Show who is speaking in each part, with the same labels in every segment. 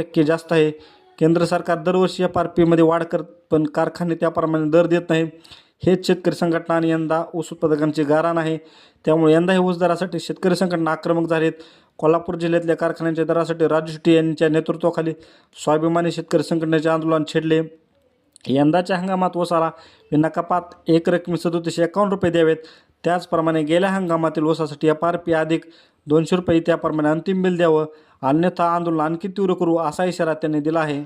Speaker 1: टक्के जास्त आहे. केंद्र सरकार दरवर्षी एफ आर पीमध्ये वाढ करत पण कारखाने त्याप्रमाणे दर देत नाही. हेच शेतकरी संघटना आणि यंदा ऊस उत्पादकांचे गाराण आहे. त्यामुळे यंदा हे ऊस दरासाठी शेतकरी संघटना आक्रमक झालेत कोल्हापूर जिल्ह्यातल्या कारखान्यांच्या दरासाठी राजू शेट्टी यांच्या नेतृत्वाखाली स्वाभिमानी शेतकरी संघटनेचे आंदोलन छेडले. यंदाच्या हंगामात ओसारा विनाकपात एक रकमी सदोतीसशे एकावन्न रुपये द्यावेत. त्याचप्रमाणे गेल्या हंगामातील ओसासाठी एफ आर पी अधिक दोनशे रुपये त्याप्रमाणे अंतिम बिल द्यावं अन्यथा आंदोलन आणखी तीव्र करू असा इशारा त्यांनी दिला आहे.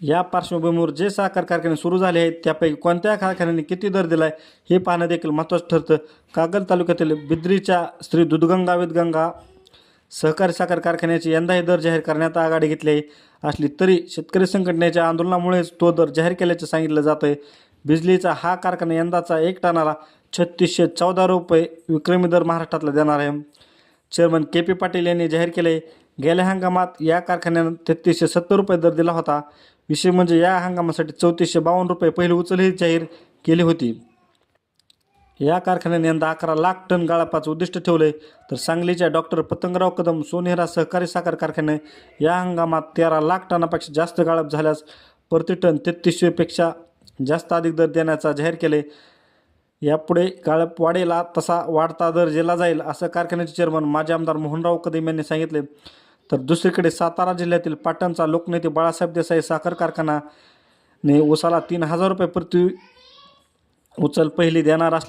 Speaker 1: या पार्श्वभूमीवर जे साखर कारखाने सुरू झाले आहेत त्यापैकी कोणत्या कारखान्याने किती दर दिला आहे हे पाहणं देखील महत्त्वाचं ठरतं. कागल तालुक्यातील बिद्रीच्या श्री दुधगंगा वेदगंगा सहकारी साखर कारखान्याचे यंदाही दर जाहीर करण्यात आघाडी घेतली आहे. असली तरी शेतकरी संघटनेच्या आंदोलनामुळेच तो दर जाहीर केल्याचे सांगितलं जातं आहे बिजलीचा हा कारखाना यंदाचा एक टनाला छत्तीसशे चौदा रुपये विक्रमी दर महाराष्ट्रातला देणार आहे. चेअरमन के पी पाटील यांनी जाहीर केले गेल्या हंगामात या कारखान्यानं तेहतीसशे सत्तर रुपये दर दिला होता. विषय म्हणजे या हंगामासाठी चौतीसशे बावन्न रुपये पहिली उचलही जाहीर केली होती. या कारखान्याने यंदा अकरा लाख टन गाळपाचं उद्दिष्ट ठेवले तर सांगलीच्या डॉक्टर पतंगराव कदम सोनेरा सहकारी साखर कारखाने या हंगामात तेरा लाख टनापेक्षा जास्त गाळप झाल्यास प्रति टन तेहतीसशेपेक्षा जास्त अधिक दर देण्याचा जाहीर केले यापुढे काळपवाडेला तसा वाढता दर दिला जाईल असं कारखान्याचे चेअरमन माजी आमदार मोहनराव कदम यांनी सांगितले. तर दुसरीकडे सातारा जिल्ह्यातील पाटणचा लोकनेते बाळासाहेब देसाई साखर कारखानाने उसाला तीन हजार रुपये प्रति उचल पहिली देणार असले